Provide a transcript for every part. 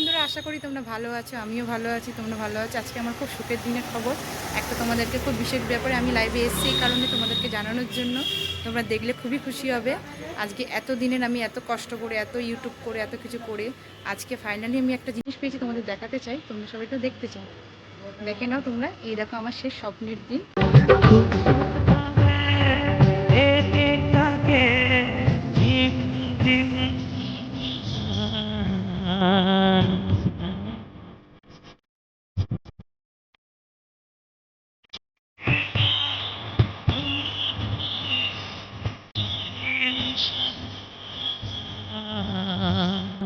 বন্ধুরা, আশা করি তোমরা ভালো আছো, আমিও ভালো আছি, তোমরা ভালো আছো। আজকে আমার খুব সুখের দিনের খবর। একটা তোমাদেরকে খুব বিশেষ ব্যাপারে আমি লাইভে এসেছি এই কারণে তোমাদেরকে জানানোর জন্য। তোমরা দেখলে খুবই খুশি হবে। আজকে এত দিনের আমি এত কষ্ট করে, এত ইউটিউব করে, এত কিছু করে, আজকে ফাইনালি আমি একটা জিনিস পেয়েছি তোমাদের দেখাতে চাই। তোমরা সবাই তো দেখতে চাও। দেখে নাও তোমরা। এই দেখো আমার শেষ স্বপ্নের দিন। একটা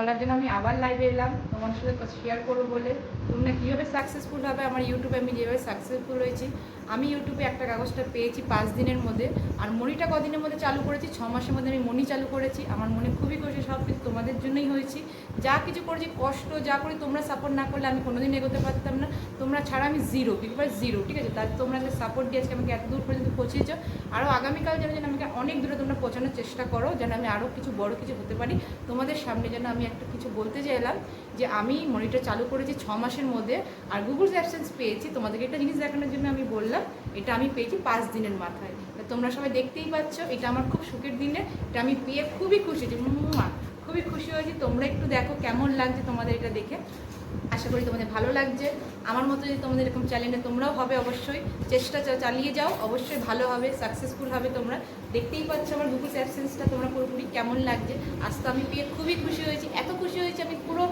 বলার জন্য আমি আবার লাইভে এলাম। তোমার সাথে শেয়ার করব বলে। তোমরা কীভাবে সাকসেসফুল হবে? আমার ইউটিউবে আমি যেভাবে সাকসেসফুল হয়েছি, আমি ইউটিউবে একটা কাগজটা পেয়েছি পাঁচ দিনের মধ্যে। আর মনিটা কদিনের মধ্যে চালু করেছি? ছ মাসের মধ্যে আমি মনি চালু করেছি। আমার মনে খুবই খুশি সব কিছু তোমাদের জন্যই হয়েছি। যা কিছু করেছি, কষ্ট যা করি, তোমরা সাপোর্ট না করলে আমি কোনোদিন এগোতে পারতাম না। তোমরা ছাড়া আমি জিরো বিকজ জিরো ঠিক আছে? তার তোমরা সাপোর্ট দিয়ে আজকে আমাকে এত দূর পর্যন্ত পৌঁছেছ। আরও আগামীকাল যেন যেন আমাকে অনেক দূরে তোমরা পৌঁছানোর চেষ্টা করো, যেন আমি আরও কিছু বড় কিছু হতে পারি। তোমাদের সামনে যেন আমি একটা কিছু বলতে চাইলাম যে আমি মনিটর চালু করেছি ছ মাসের মধ্যে আর গুগল অ্যাপসেন্স পেয়েছি। তোমাদেরকে একটা জিনিস দেখানোর জন্য আমি বললাম এটা আমি পেয়েছি পাঁচ দিনের মাথায়। তোমরা সবাই দেখতেই পাচ্ছ এটা আমার খুব সুখের দিনে। এটা আমি পেয়ে খুবই খুশি মুয়া, খুবই খুশি হয়েছি। তোমরা একটু দেখো কেমন লাগছে তোমাদের এটা দেখে। আশা করি তোমাদের ভালো লাগছে। আমার মতো যদি তোমাদের এরকম চ্যালেঞ্জে তোমরাও হবে অবশ্যই, চেষ্টা চালিয়ে যাও, অবশ্যই ভালো হবে সাকসেসফুল হবে তোমরা। দেখতেই পাচ্ছ আমার গুগল অ্যাবসেন্সটা তোমরা পুরোপুরি কেমন লাগছে। আজ তো আমি পেয়ে খুবই খুশি হয়েছি, এত খুশি হয়েছি আমি পুরো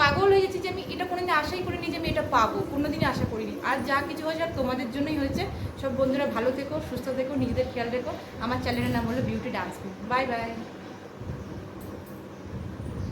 পাগল হয়ে গেছি যে আমি এটা কোনোদিন আশাই করিনি যে আমি এটা পাবো, কোনোদিনই আশা করিনি। আর যা কিছু হয়েছে আর তোমাদের জন্যই হয়েছে, সব বন্ধুরা ভালো থেকো, সুস্থ থেকো, নিজেদের খেয়াল রেখো। আমার চ্যানেলের নাম হলো বিউটি ডান্স বাই বাই